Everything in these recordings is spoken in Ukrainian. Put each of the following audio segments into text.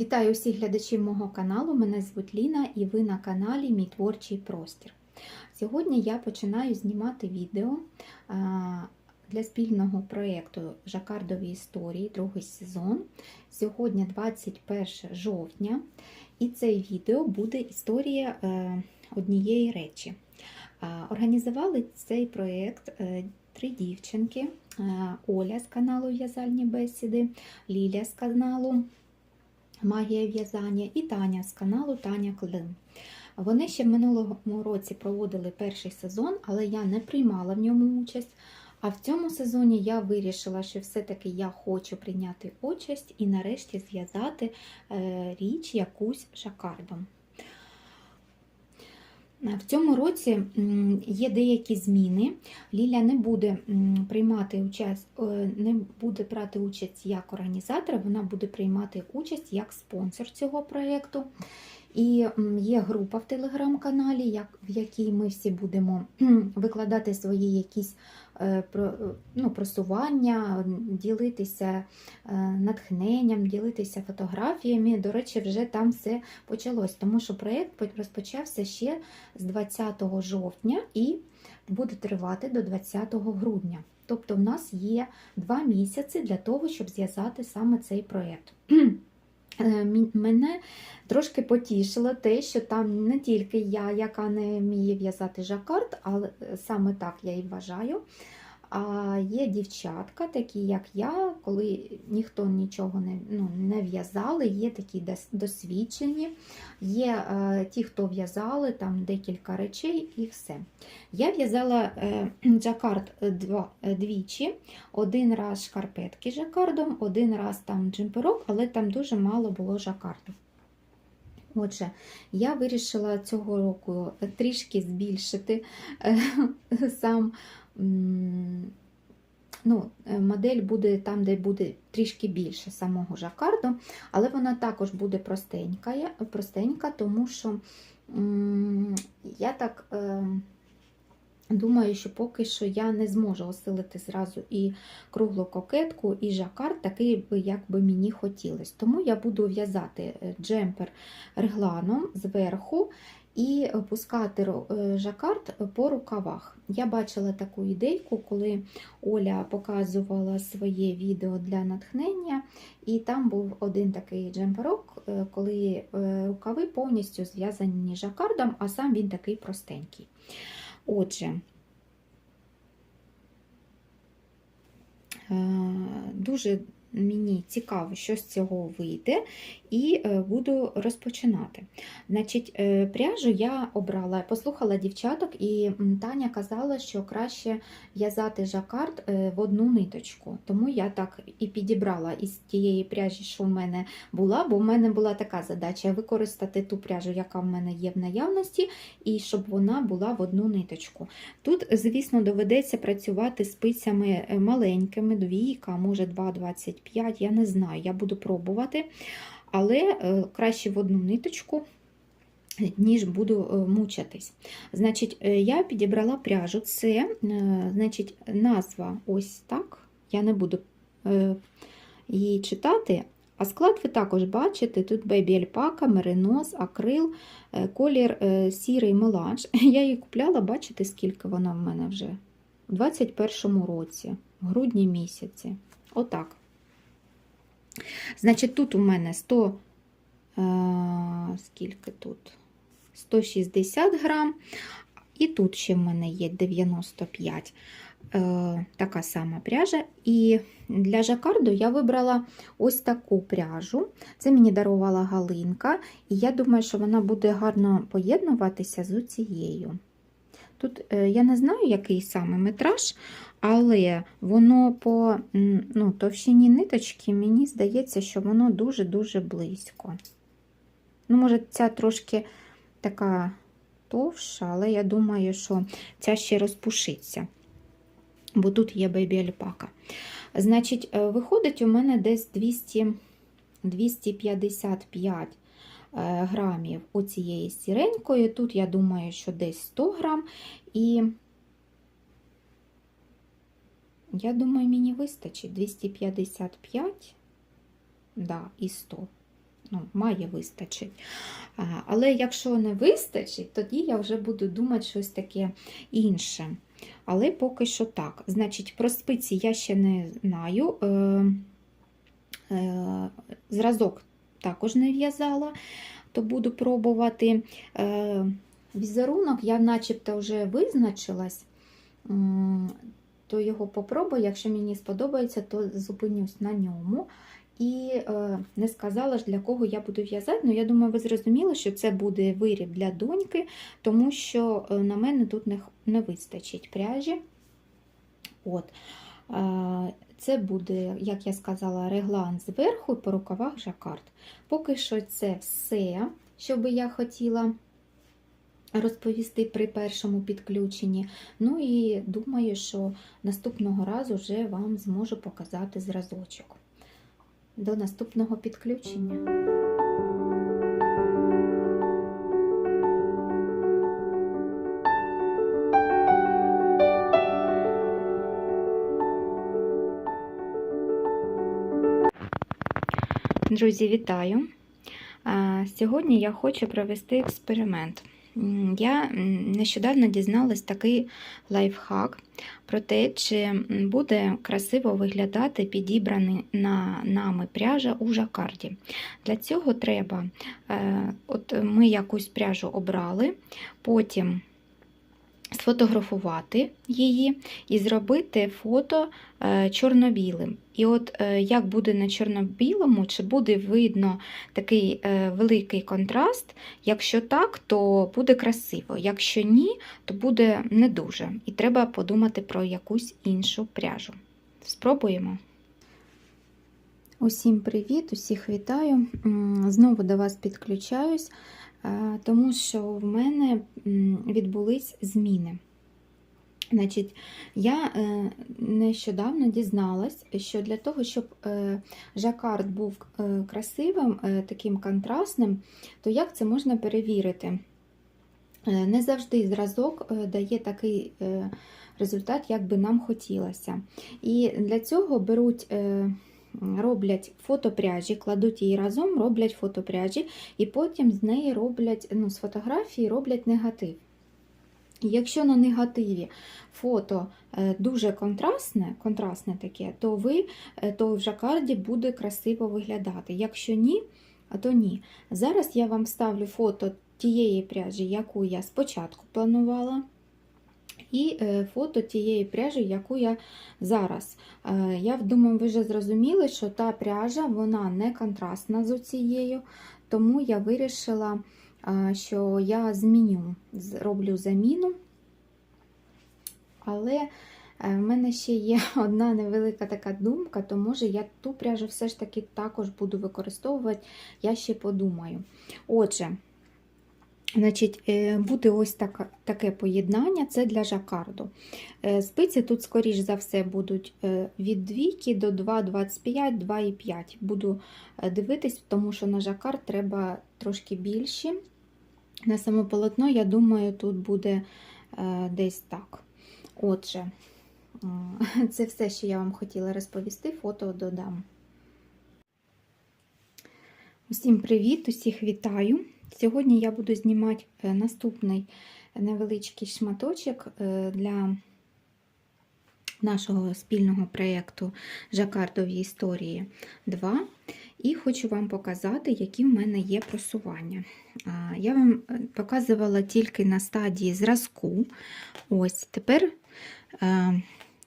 Вітаю усіх глядачів мого каналу. Мене звуть Ліна і ви на каналі Мій творчий простір. Сьогодні я починаю знімати відео для спільного проєкту Жакардові історії, другий сезон. Сьогодні 21 жовтня, і це відео буде історія е, однієї речі. Організували цей проєкт е, три дівчинки: е, Оля з каналу В'язальні бесіди, Ліля з каналу Магія в'язання і Таня з каналу Таня Клин. Вони ще в минулому році проводили перший сезон, але я не приймала в ньому участь. А в цьому сезоні я вирішила, що все-таки я хочу прийняти участь і нарешті зв'язати е, річ якусь жакардом. В цьому році є деякі зміни. Ліля не буде приймати участь, е, не буде брати участь як організатор, вона буде приймати участь як спонсор цього проєкту. І є група в телеграм-каналі, в якій ми всі будемо викладати свої якісь е, ну, просування, ділитися е, натхненням, ділитися фотографіями. До речі, вже там все почалось, тому що проєкт розпочався ще з 20 жовтня і буде тривати до 20 грудня. Тобто в нас є два місяці для того, щоб зв'язати саме цей проєкт. Е, Мене трошки потішило те, що там не тільки я, яка не вміє в'язати жакард, але саме так я і вважаю. А є дівчатка, такі як я, коли ніхто нічого не, ну, не в'язали, є такі досвідчені, є е, ті, хто в'язали там декілька речей і все. Я в'язала е, джакард два, е, двічі, один раз шкарпетки жакардом, один раз там джемперок, але там дуже мало було жакарду. Отже, я вирішила цього року трішки збільшити е, сам ну, е, модель буде там, де буде трішки більше самого жакарду, але вона також буде простенька, простенька тому що я так. Думаю, що поки що я не зможу осилити зразу і круглу кокетку, і жакард, такий як би мені хотілося. Тому я буду в'язати е, джемпер регланом зверху і пускати е, жакард по рукавах. Я бачила таку ідейку, коли Оля показувала своє відео для натхнення, і там був один такий джемперок, е, коли рукави повністю зв'язані жакардом, а сам він такий простенький. Отже, е, дуже мені цікаво, що з цього вийде, і е, буду розпочинати. Значить, е, пряжу я обрала, послухала дівчаток, і Таня казала, що краще в'язати жакард е, в одну ниточку. Тому я так і підібрала із тієї пряжі, що в мене була, бо в мене була така задача використати ту пряжу, яка в мене є в наявності, і щоб вона була в одну ниточку. Тут, звісно, доведеться працювати спицями маленькими, двійка, може 2,25, я не знаю, я буду пробувати, але е, краще в одну ниточку. Ніж буду е, мучитись. Значить, е, я підібрала пряжу. Це значить, назва ось так. Я не буду її читати. А склад ви також бачите: тут бейбі альпака, меринос, акрил, колір сірий меланж. Я її купляла, бачите, скільки вона в мене вже? У 21-му році, в грудні місяці. Отак. Значить, тут у мене 100, е, скільки тут? 160 грам, і тут ще в мене є 95 е, така сама пряжа. І для жакарду я вибрала ось таку пряжу. Це мені дарувала Галинка, і я думаю, що вона буде гарно поєднуватися з цією. Тут е, я не знаю, який саме метраж, але воно по ну, товщині ниточки, мені здається, що воно дуже-дуже близько. Ну, може, ця трошки така товша, але я думаю, що ця ще розпушиться. Бо тут є бейбі альпака. Значить, е, виходить у мене десь 200, 255 е, грамів оцієї сіренької. Тут, я думаю, що десь 100 грам. І я думаю, мені вистачить 255 да, і 100. ну, має вистачить. Але якщо не вистачить, тоді я вже буду думати щось таке інше. Але поки що так. Значить, про спиці я ще не знаю. Е, е, Зразок також не в'язала, то буду пробувати. Е, Візерунок я начебто вже визначилась, то його попробую. Якщо мені сподобається, то зупинюсь на ньому. І е, не сказала ж, для кого я буду в'язати. Ну, я думаю, ви зрозуміли, що це буде виріб для доньки, тому що е, на мене тут не, не вистачить пряжі. От. Е, Це буде, як я сказала, реглан зверху і по рукавах жакард. Поки що це все, що би я хотіла розповісти при першому підключенні. Ну і думаю, що наступного разу вже вам зможу показати зразочок. До наступного підключення. Друзі, вітаю! Сьогодні я хочу провести експеримент. Я нещодавно дізналась такий лайфхак про те, чи буде красиво виглядати підібраний на нами пряжа у жакарді. Для цього треба, е, от ми якусь пряжу обрали, потім сфотографувати її і зробити фото е, чорно-білим. І от е, як буде на чорно-білому, чи буде видно такий е, великий контраст, якщо так, то буде красиво. Якщо ні, то буде не дуже. І треба подумати про якусь іншу пряжу. Спробуємо. Усім привіт, усіх вітаю. Знову до вас підключаюсь, тому що в мене відбулись зміни. Значить, я е, нещодавно дізналась, що для того, щоб е, жакард був е, красивим, таким контрастним, то як це можна перевірити? Не завжди зразок дає такий результат, як би нам хотілося. І для цього беруть. Роблять фотопряжі, кладуть її разом, роблять фотопряжі, і потім з неї роблять, ну, з фотографії роблять негатив. Якщо на негативі фото е, дуже контрастне, контрастне таке, то ви е, то в жакарді буде красиво виглядати. Якщо ні, то ні. Зараз я вам ставлю фото тієї пряжі, яку я спочатку планувала. І е, фото тієї пряжі, яку я зараз. Е, Я думаю, ви вже зрозуміли, що та пряжа вона не контрастна з цією, тому я вирішила, е, що я зміню, зроблю заміну. Але в мене ще є одна невелика така думка, то може я ту пряжу все ж таки також буду використовувати, я ще подумаю. Отже, Значить, е, буде ось таке, таке поєднання, це для жакарду. Е, Спиці тут, скоріш за все, будуть е, від 2 до 2,25, 2,5. Буду дивитись, тому що на жакард треба трошки більші. На саме полотно, я думаю, тут буде десь так. Отже, це все, що я вам хотіла розповісти, фото додам. Усім привіт, усіх вітаю! Сьогодні я буду знімати е, наступний невеличкий шматочок е, для нашого спільного проєкту Жакардові історії 2. І хочу вам показати, які в мене є просування. Я вам е, показувала тільки на стадії зразку. Ось тепер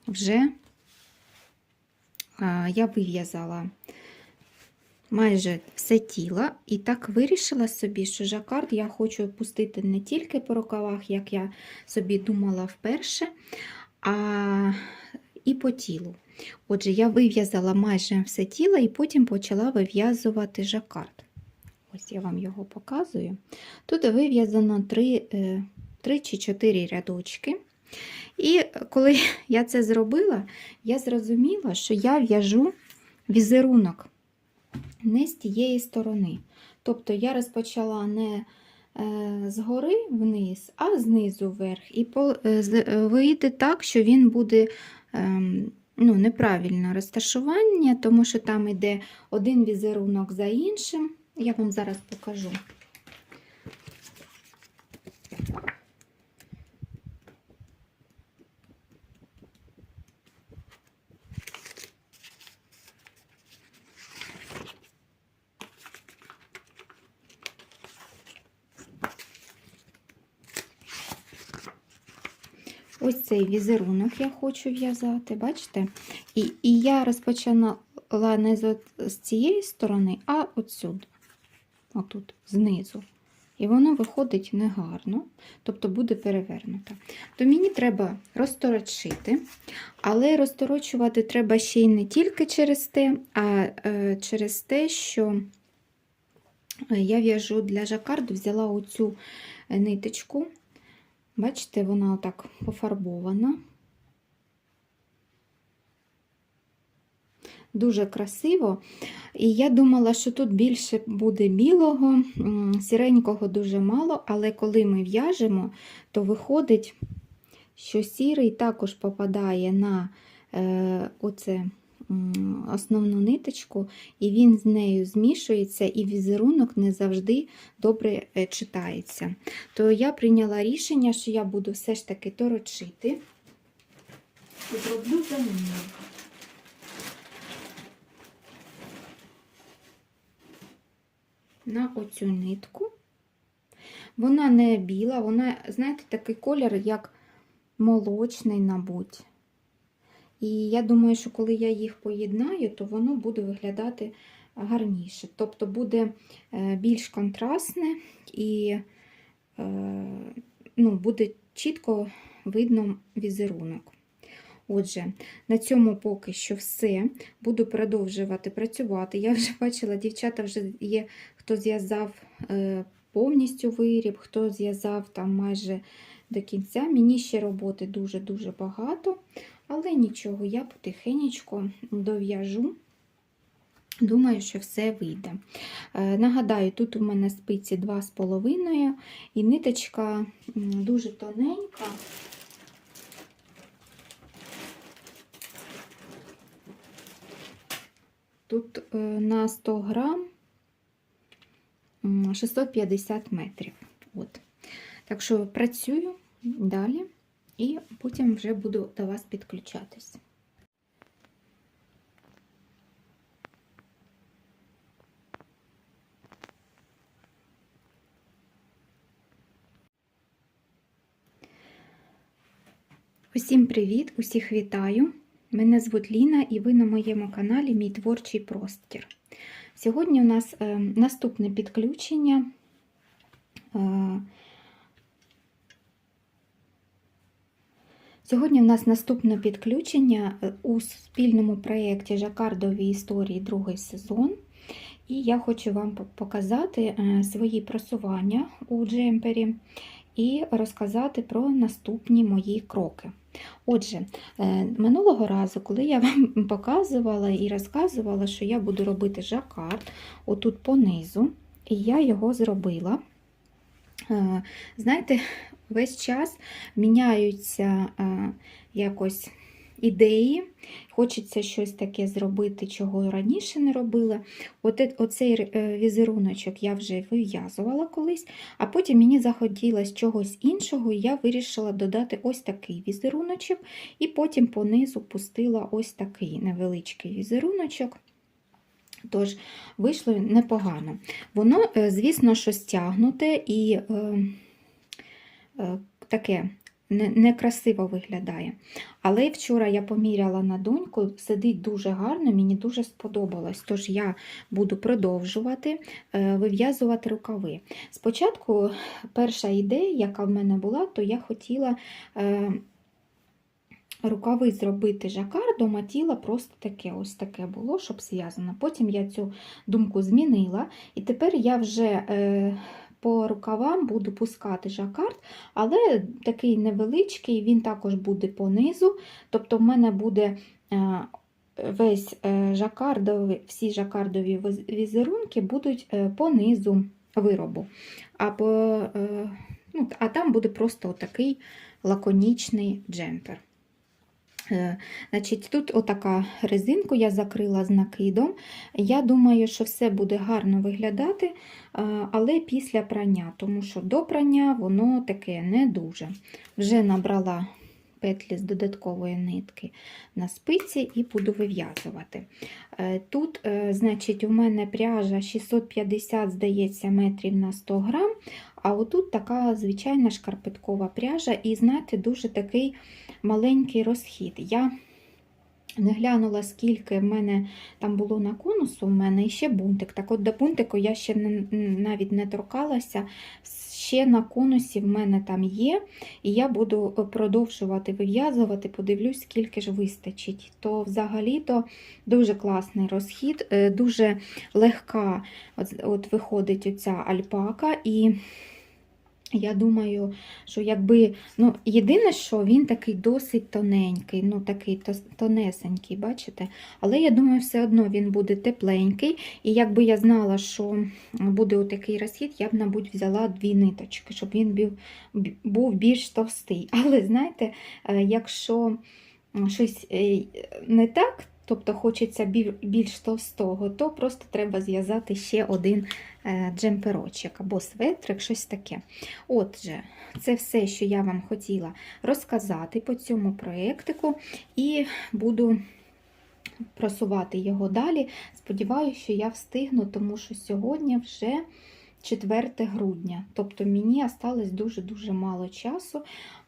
вже я вив'язала майже все тіло, і так вирішила собі, що жакард я хочу пустити не тільки по рукавах, як я собі думала вперше, а і по тілу. Отже, я вив'язала майже все тіло і потім почала вив'язувати жакард. Ось я вам його показую. Тут вив'язано 3, 3 чи 4 рядочки. І коли я це зробила, я зрозуміла, що я в'яжу візерунок не з тієї сторони. Тобто я розпочала не е, згори вниз, а знизу вверх. І е, е, вийде так, що він буде ем, ну, неправильне розташування, тому що там йде один візерунок за іншим. Я вам зараз покажу. Ось цей візерунок я хочу в'язати, бачите? І, і я розпочинала не з, з цієї сторони, а отсюди, отут, знизу. І воно виходить негарно, тобто буде перевернуто. То мені треба розторочити, але розторочувати треба ще й не тільки через те, а е, через те, що е, я в'яжу для жакарду, взяла оцю е, ниточку. Бачите, вона отак пофарбована. Дуже красиво. І я думала, що тут більше буде білого, сіренького дуже мало, але коли ми в'яжемо, то виходить, що сірий також попадає на е, оце, основну ниточку, і він з нею змішується, і візерунок не завжди добре е, читається. То я прийняла рішення, що я буду все ж таки торочити і зроблю заміну. на оцю нитку. Вона не біла, вона, знаєте, такий колір, як молочний, мабуть. І я думаю, що коли я їх поєднаю, то воно буде виглядати гарніше. Тобто буде е, більш контрастне і е, ну, буде чітко видно візерунок. Отже, на цьому поки що все. Буду продовжувати працювати. Я вже бачила, дівчата вже є, хто зв'язав е, повністю виріб, хто зв'язав там майже до кінця. Мені ще роботи дуже-дуже багато, але нічого, я потихеньку дов'яжу. Думаю, що все вийде. Е, Нагадаю, тут у мене спиці 2,5 і ниточка дуже тоненька. Тут е, на 100 грам 650 метрів. От. Так що працюю далі і потім вже буду до вас підключатись. Усім привіт! Усіх вітаю! Мене звуть Ліна і ви на моєму каналі Мій творчий простір. Сьогодні у нас е, наступне підключення. Сьогодні у нас наступне підключення е, у спільному проєкті Жакардові історії другий сезон. І я хочу вам показати е, свої просування у джемпері і розказати про наступні мої кроки. Отже, е, минулого разу, коли я вам показувала і розказувала, що я буду робити жакард отут понизу, і я його зробила. Знаєте, весь час міняються е, якось ідеї, хочеться щось таке зробити, чого раніше не робила. От, е- оцей е, візеруночок я вже вив'язувала колись, а потім мені захотілося чогось іншого, і я вирішила додати ось такий візеруночок, і потім понизу пустила ось такий невеличкий візеруночок. Тож, вийшло непогано. Воно, звісно, що стягнуте і таке некрасиво виглядає. Але вчора я поміряла на доньку, сидить дуже гарно, мені дуже сподобалось. Тож я буду продовжувати е, вив'язувати рукави. Спочатку перша ідея, яка в мене була, то я хотіла. е, Рукави зробити жакардом, а тіло просто таке, ось таке було, щоб зв'язано. Потім я цю думку змінила, і тепер я вже е, по рукавам буду пускати жакард, але такий невеличкий, він також буде понизу. Тобто в мене буде е, весь е, жакардовий, всі жакардові візерунки будуть е, понизу виробу. А, по, е, ну, а там буде просто такий лаконічний джемпер. Е, Значить, тут отака резинку я закрила з накидом. Я думаю, що все буде гарно виглядати, е, але після прання, тому що до прання воно таке не дуже. Вже набрала петлі з додаткової нитки на спиці і буду вив'язувати. Е, Тут, значить, у мене пряжа 650, здається, метрів на 100 грам, а отут така звичайна шкарпеткова пряжа, і знаєте, дуже такий маленький розхід. Я не глянула, скільки в мене там було на конусу, у мене і ще бунтик. Так от до бунтику я ще навіть не торкалася. Ще на конусі в мене там є, і я буду е, продовжувати вив'язувати, подивлюсь, скільки ж вистачить. То взагалі-то дуже класний розхід, е, дуже легка от, от виходить оця альпака. і я думаю, що якби, ну, єдине, що він такий досить тоненький, ну такий тонесенький, бачите? Але я думаю, все одно він буде тепленький. І якби я знала, що буде отакий розхід, я б, мабуть, взяла дві ниточки, щоб він був, був більш товстий. Але знаєте, е, якщо щось е, не так, тобто хочеться більш товстого, то просто треба зв'язати ще один е, джемперочок або светрик, щось таке. Отже, це все, що я вам хотіла розказати по цьому проєктику, і буду просувати його далі. Сподіваюся, що я встигну, тому що сьогодні вже 4 грудня. Тобто мені осталось дуже-дуже мало часу,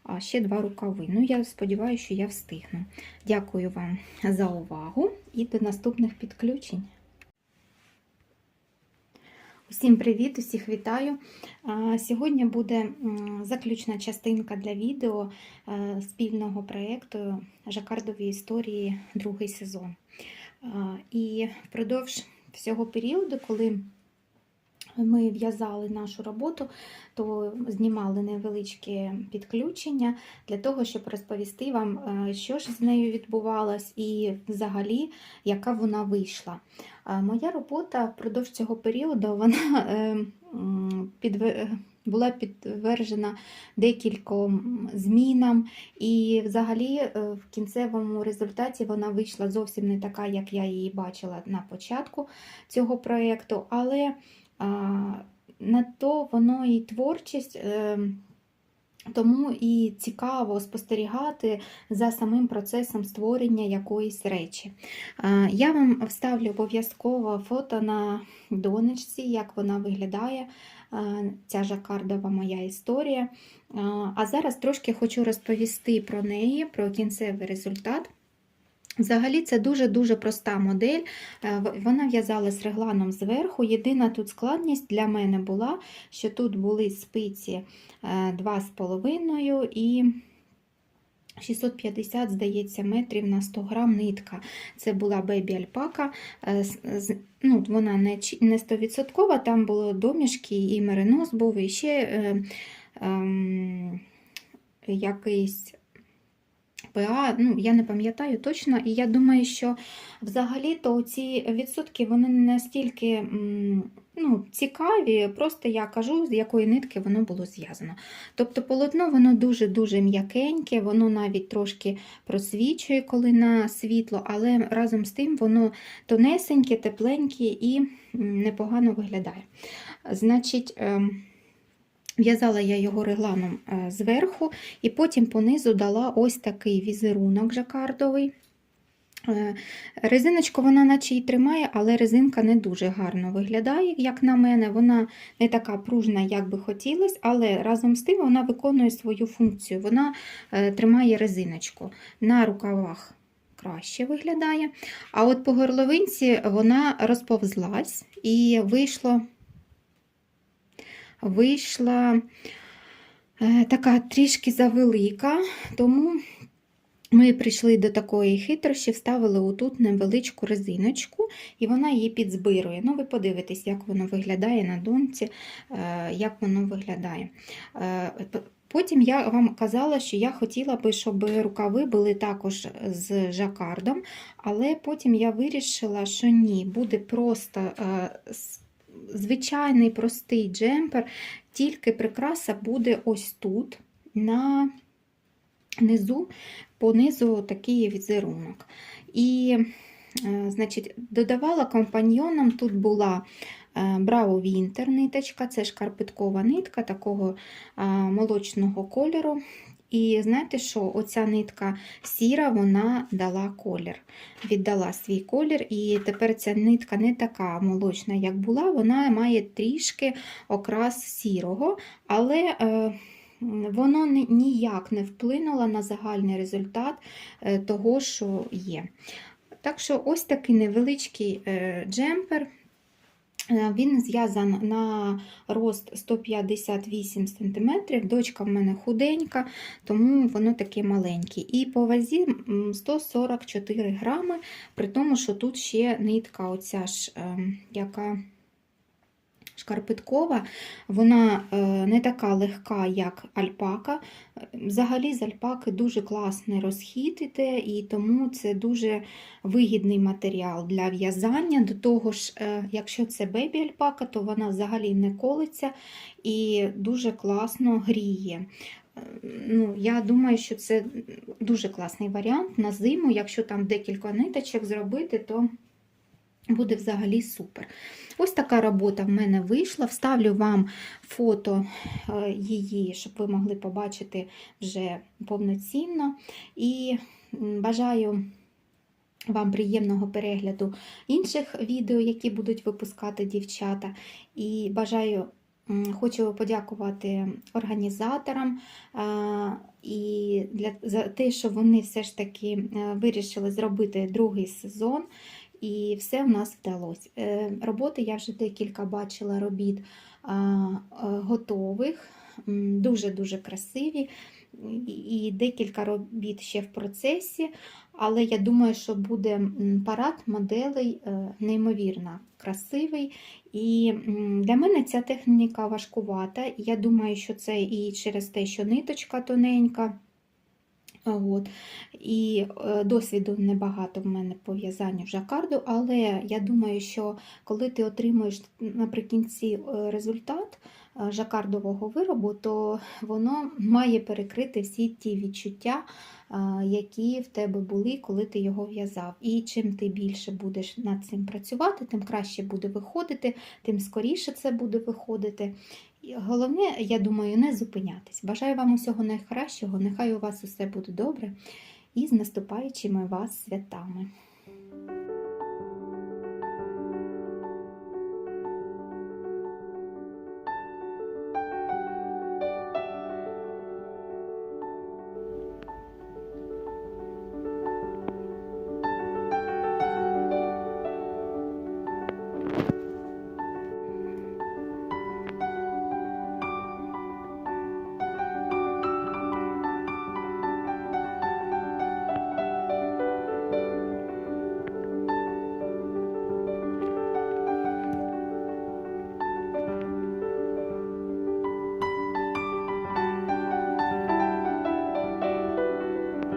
а ще два рукави. Ну, я сподіваюся, що я встигну. Дякую вам за увагу і до наступних підключень. Усім привіт, усіх вітаю. Сьогодні буде заключна частинка для відео е, спільного проєкту Жакардові історії другий сезон. І впродовж всього періоду, коли ми в'язали нашу роботу, то знімали невеличке підключення для того, щоб розповісти вам, е, що ж з нею відбувалось і взагалі, яка вона вийшла. Моя робота впродовж цього періоду вона е, м, підве- була підтверджена декільком змінам, і взагалі е, в кінцевому результаті вона вийшла зовсім не така, як я її бачила на початку цього проєкту, але на то воно і творчість. е, Тому і цікаво спостерігати за самим процесом створення якоїсь речі. Я вам вставлю обов'язково фото на донечці, як вона виглядає, е, ця жакардова моя історія. А зараз трошки хочу розповісти про неї, про кінцевий результат. Взагалі це дуже-дуже проста модель. Е, Вона в'язалась регланом зверху. Єдина тут складність для мене була, що тут були спиці е, 2,5 і 650, здається, метрів на 100 грам нитка. Це була бебі альпака. Е, Ну, вона не 100%, там було домішки, і меринос був, і ще е, ем, якийсь ПА, ну, я не пам'ятаю точно, і я думаю, що взагалі-то ці відсотки вони не настільки ну, цікаві, просто я кажу, з якої нитки воно було зв'язано. Тобто полотно воно дуже-дуже м'якеньке, воно навіть трошки просвічує, коли на світло, але разом з тим воно тонесеньке, тепленьке і непогано виглядає. Значить, ем, В'язала я його регланом е, зверху, і потім понизу дала ось такий візерунок жакардовий. Е, Резиночку вона наче й тримає, але резинка не дуже гарно виглядає, як на мене. Вона не така пружна, як би хотілося, але разом з тим вона виконує свою функцію. Vона е, тримає резиночку. На рукавах краще виглядає. А от по горловинці вона розповзлась і вийшло вийшла е, така трішки завелика, тому ми прийшли до такої хитрощі, вставили отут невеличку резиночку, і вона її підзбирує. Ну, ви подивитесь, як воно виглядає на донці, е, як воно виглядає. Е, Потім я вам казала, що я хотіла би, щоб рукави були також з жакардом, але потім я вирішила, що ні, буде просто звичайний простий джемпер, тільки прикраса буде ось тут, на низу, по низу такий візерунок. І, е, значить, додавала компаньйоном, тут була е, Браво Вінтер ниточка, це шкарпеткова нитка такого е, молочного кольору. І знаєте що, оця нитка сіра, вона дала колір, віддала свій колір, і тепер ця нитка не така молочна, як була, вона має трішки окрас сірого, але е, воно ніяк не вплинуло на загальний результат е, того, що є. Так що ось такий невеличкий е, джемпер. Е, Він зв'язан на рост 158 см. Дочка в мене худенька, тому воно таке маленьке. І по вазі 144 грами, при тому, що тут ще нитка, оця ж, ем, яка шкарпеткова, вона е, не така легка, як альпака. Взагалі з альпаки дуже класний розхід і тому це дуже вигідний матеріал для в'язання. До того ж, е, якщо це бебі альпака, то вона взагалі не колиться і дуже класно гріє. Е, Ну, я думаю, що це дуже класний варіант на зиму. Якщо там декілька ниточок зробити, то буде взагалі супер. Ось така робота в мене вийшла. Вставлю вам фото е, її, щоб ви могли побачити вже повноцінно. І бажаю вам приємного перегляду інших відео, які будуть випускати дівчата. І бажаю, хочу подякувати організаторам і для, за те, що вони все ж таки е, вирішили зробити другий сезон. І все в нас вдалося. Е, Роботи я вже декілька бачила робіт е, готових, дуже-дуже красиві. І декілька робіт ще в процесі, але я думаю, що буде парад моделей е, неймовірно красивий. І для мене ця техніка важкувата. Я думаю, що це і через те, що ниточка тоненька. От. І е, досвіду небагато в мене по в'язанню жакарду, але я думаю, що коли ти отримуєш наприкінці е, результат е, жакардового виробу, то воно має перекрити всі ті відчуття, які в тебе були, коли ти його в'язав. І чим ти більше будеш над цим працювати, тим краще буде виходити, тим скоріше це буде виходити. Головне, я думаю, не зупинятись. Бажаю вам усього найкращого, нехай у вас усе буде добре і з наступаючими вас святами.